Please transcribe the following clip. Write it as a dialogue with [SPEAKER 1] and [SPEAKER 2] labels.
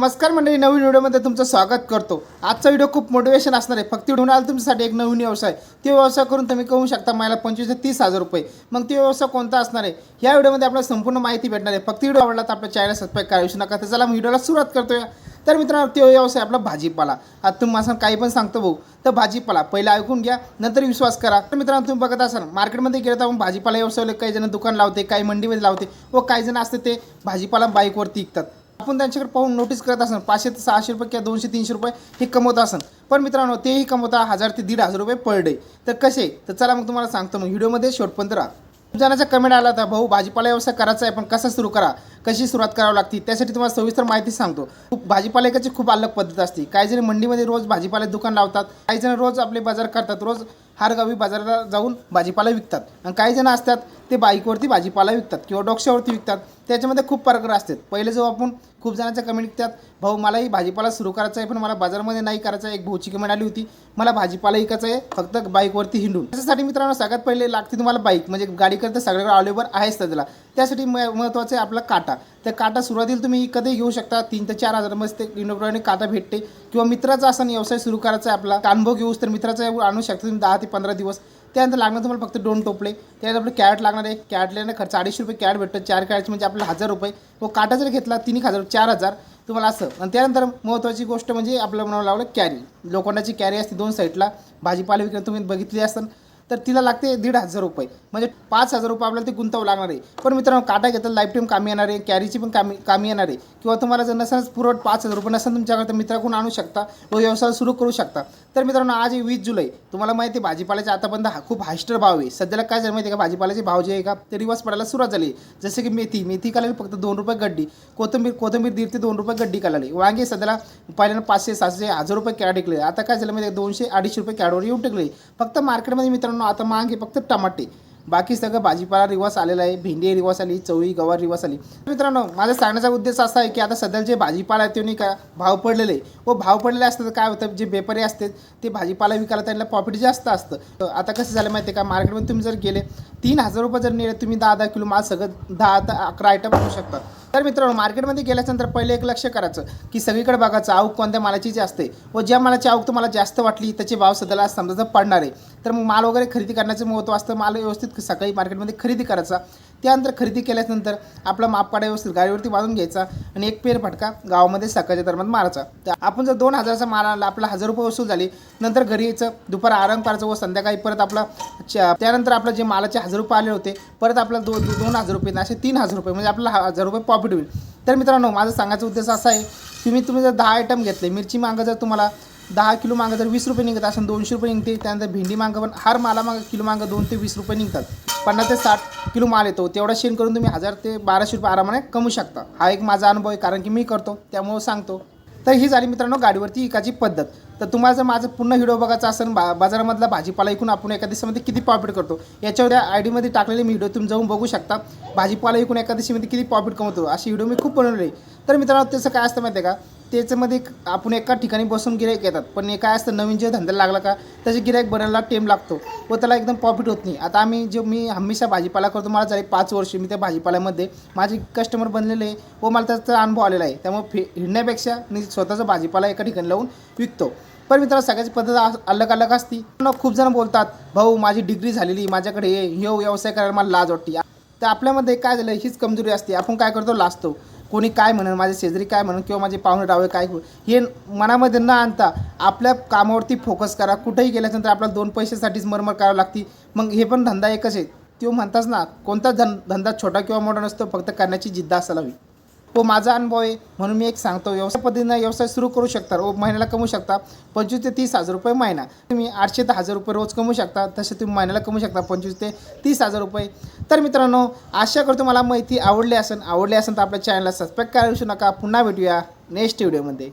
[SPEAKER 1] नमस्कार मंडळी नवीन व्हिडिओमध्ये तुमचं स्वागत करतो. आजचा व्हिडिओ खूप मोटिवेशन असणार आहे. फक्त व्हिडिओ आला तुमच्यासाठी एक नवीन व्यवसाय. ते व्यवसाय करून तुम्ही कमवू शकता मला पंचवीस ते तीस हजार रुपये. मग ते व्यवसाय कोणता असणार आहे? या व्हिडिओमध्ये आपल्याला संपूर्ण माहिती भेटणार आहे. फक्त व्हिडिओ आवडला तर आपल्या चॅनल सबस्क्राईब करा विसरू नका. तर चला व्हिडिओला सुरुवात करतोय. तर मित्रांनो तो व्यवसाय आपला भाजीपाला. आता तुम्ही असं काही पण सांगतो भाऊ तर भाजीपाला. पहिला ऐकून घ्या नंतर विश्वास करा. तर मित्रांनो तुम्ही बघत असाल मार्केटमध्ये गेलं तर आपण भाजीपाला व्यवसाय काही जण दुकान लावते काही मंडीमध्ये लावते व काही जण असते ते भाजीपाला बाईकवरती विकतात. आपण त्यांच्याकडे पाहून नोटीस करत असाल पाचशे ते सहाशे रुपये किंवा दोनशे तीनशे रुपये हे कमवत असन पण मित्रांनो तेही कमवता हजार ते दीड हजार रुपये पर डे तर कसे? तर चला मग तुम्हाला सांगतो मग. व्हिडिओमध्ये शेवटपर्यंत राहा. खूप जणांचा कमेंट आला होता भाऊ भाजीपाला व्यवसाय करायचा आहे पण कसा सुरू करा? कशी सुरुवात करावी लागते? त्यासाठी तुम्हाला सविस्तर माहिती सांगतो. खूप भाजीपाला एकाची खूप अलग पद्धत असते. काही जण मंडीमध्ये रोज भाजीपाला दुकान लावतात. काही जण रोज आपले बाजार करतात. रोज हारगावी बाजाराला जाऊन भाजीपाला विकतात. आणि काही जण असतात ते बाईकवरती भाजीपाला विकतात किंवा डोक्यावरती विकतात. त्याच्यामध्ये खूप प्रकार असतात. पहिले जो आपण खूप जणांच्या कमेंट विकतात भाऊ मलाही भाजीपाला सुरू करायचा आहे पण मला बाजारामध्ये नाही करायचा आहे. एक भाऊची कमेंट आली होती मला भाजीपाला विकायचा आहे फक्त बाईकवरती हिंडून. त्याच्यासाठी मित्रांनो सगळ्यात पहिले लागते तुम्हाला बाईक. म्हणजे गाडीकरता सगळ्याकडे अवेलेबल आहेच त्याला. त्यासाठी म महत्त्वाचं आहे आपला काटा. तर काटा सुरुवातीला तुम्ही कधी घेऊ शकता तीन ते चार हजार मस्त इंडोप्रमाणे काटा भेटते. किंवा मित्राचा असा व्यवसाय सुरू करायचा आहे आपला अनुभव घेऊस तर मित्राचा आणू शकता तुम्ही दहा ते पंधरा दिवस. त्यानंतर लागणार तुम्हाला फक्त दोन टोपले. त्यानंतर आपलं कॅरेट लागणार आहे. कॅरेटला खर्च अडीचशे रुपये कॅरेट भेटतं. चार कॅरेटचे म्हणजे आपल्याला हजार रुपये. व काटा जर घेतला तीन हजार चार हजार तुम्हाला असं. आणि त्यानंतर महत्त्वाची गोष्ट म्हणजे आपलं म्हणावं लागलं कॅरी. लोखंडाची कॅरी असते दोन साईडला. भाजीपाला विकणं तुम्ही बघितली असताना तर तिला लागते दीड हजार रुपये. म्हणजे पाच हजार रुपये आपल्याला ते गुंतवं लागणार आहे. पण मित्रांनो काटा घेतला लाईफ टाईम कामी येणार आहे कॅरीची पण कामी कामी येणार आहे. किंवा तुम्हाला जर नसेल पुरवठ पाच हजार रुपये नसेल तुमच्याकडे तर मित्राकडून आणू शकता व व्यवसाय सुरू करू शकता. तर मित्रांनो आज वीस जुलै. तुम्हाला माहिती आहे भाजीपाल्याचे आतापर्यंत हा खूप हायस्टर भाव आहे. सध्याला काय झालं माहिती आहे का? भाजीपाल्याचे भाव जे आहे का ते रिवर्स पडायला सुरुवात झाली जसे की मेथी मेथी कालाली फक्त दोन रुपये गड्डी कोथिंबीर कोथिंबीर दीड ते दोन रुपये गड्डी कालाली वांगे सध्याला पहिल्यांदा पाचशे सातशे हजार रुपये कॅड टिकले. आता काय झालं माहिती आहे दोनशे अडीचशे रुपये कॅडवर येऊन टिकले. फक्त मार्केटमध्ये मित्रांनो आता महाग आहे फक्त टमाटे. बाकी सगळं भाजीपाला रिवास आलेला आहे भेंडी रिवास आली चवळी गवार रिवास आली. मित्रांनो माझा सांगण्याचा उद्देश असा आहे की आता सध्या जे भाजीपाला आहे ते नाही का भाव पडलेले व भाव पडलेले असतात तर काय होतं जे बेपारी असते ते भाजीपाला विकायला त्यांना प्रॉफिट जास्त असतं. आता कसं झालं माहिती आहे का मार्केटमध्ये तुम्ही जर गेले तीन हजार रुपये जर नेले तुम्ही दहा दहा किलो माल सगळं दहा दहा अकरा आयटम आणू शकता. तर मित्रांनो मार्केटमध्ये गेल्यानंतर पहिले एक लक्ष करायचं की सगळीकडे बघायचं आवक कोणत्या मालाची जी असते व ज्या मालाची आवक तुम्हाला जास्त वाटली त्याचे भाव सध्याला समजा जर पडणार आहे तर मग माल वगैरे खरेदी करण्याचं महत्त्व असतं. माल व्यवस्थित सकाळी मार्केटमध्ये खरेदी करायचा. त्यानंतर खरेदी केल्यानंतर आपला माप काढा व्यवस्थित गाडीवरती बांधून घ्यायचा आणि एक पेर फटका गावामध्ये सकाळच्या दरम्यान मारायचा. तर आपण जर दोन हजाराचा माल आणला आपला हजार रुपये वसूल झाली नंतर घरी यायचं दुपार आराम करायचं व संध्याकाळी परत आपला त्यानंतर आपलं जे मालाचे हजार रुपये आले होते परत आपला दो दोन हजार रुपये असे तीन हजार रुपये म्हणजे आपला हजार रुपये प्रॉफिट होईल. तर मित्रांनो माझं सांगायचा उद्देश असा आहे तुम्ही तुम्ही जर दहा आयटम घेतले मिरची मागं जर तुम्हाला दहा किलो मागं जर वीस रुपये निघत असेल दोनशे रुपये निघते. त्यानंतर भेंडी मागं पण हर माला मागं किलो मागं दोन ते वीस रुपये निघतात. पन्नास ते साठ किलो माल येतो. तेवढा शेण करून तुम्ही हजार ते बाराशे रुपये आरामाने कमवू शकता. हा एक माझा अनुभव आहे कारण की मी करतो त्यामुळं सांगतो. तर ही झाली मित्रांनो गाडीवरती एकाची पद्धत. तर तुम्हाला जर माझं पूर्ण व्हिडिओ बघायचा असेल बा बाजारामधला भाजीपाला ऐकून आपण एका दिवसामध्ये किती प्रॉफिट करतो? याच्यावर या आय डीमध्ये टाकलेले मी व्हिडिओ तुम्ही जाऊन बघू शकता. भाजीपाला ऐकून एका दिवशीमध्ये किती प्रॉफिट कमवतो? अशी व्हिडिओ मी खूप बनवले तर मित्रांनो त्याचं काय असतं माहिती आहे का? त्याच्यामध्ये आपण एका ठिकाणी बसून गिरायक येतात. पण हे काय असतं नवीन जे धंदा लागला का त्याचे गिरायक बनायला टेम लागतो. व त्याला एकदम प्रॉफिट होत नाही. आता आम्ही जे मी हमेशा भाजीपाला करतो. मला झाले पाच वर्ष मी त्या भाजीपाल्यामध्ये माझे कस्टमर बनलेले आहे व मला त्याचा अनुभव आलेला आहे. त्यामुळे फि हिडण्यापेक्षा मी स्वतःचा भाजीपाला एका ठिकाणी लावून विकतो. पण मित्रांनो सगळ्याची पद्धत अलग अलग असती. पण खूप जण बोलतात भाऊ माझी डिग्री झालेली माझ्याकडे हे हे व्यवसाय करायला मला लाज वाटते. तर आपल्यामध्ये काय झालं हीच कमजोरी असते. आपण काय करतो लाजतो. कोणी काय म्हणेल माझे शेजारी काय म्हणेल किंवा माझे पाहुणे डावे काय हे मनामध्ये न आणता आपल्या कामावरती फोकस करा. कुठेही गेल्याच्यानंतर आपल्याला दोन पैशासाठीच मरमर करावं लागती. मग हे पण धंदा एकच आहे. तो म्हणताच ना कोणता धन धंदा छोटा किंवा मोठा नसतो फक्त करण्याची जिद्द असायला हवी. तो माझा अनुभव आहे म्हणून मी एक सांगतो व्यवसाय पद्धतीनं व्यवसाय सुरू करू शकता व महिन्याला कमवू शकता पंचवीस ते तीस हजार रुपये महिना. तुम्ही आठशे ते हजार रुपये रोज कमवू शकता तसे तुम्ही महिन्याला कमवू शकता पंचवीस ते तीस हजार रुपये. तर मित्रांनो आशा करतो मला माहिती आवडली असेल आवडली असेल तर आपल्या चॅनलला सबस्क्राईब करायला विसरू नका. पुन्हा भेटूया नेक्स्ट व्हिडिओमध्ये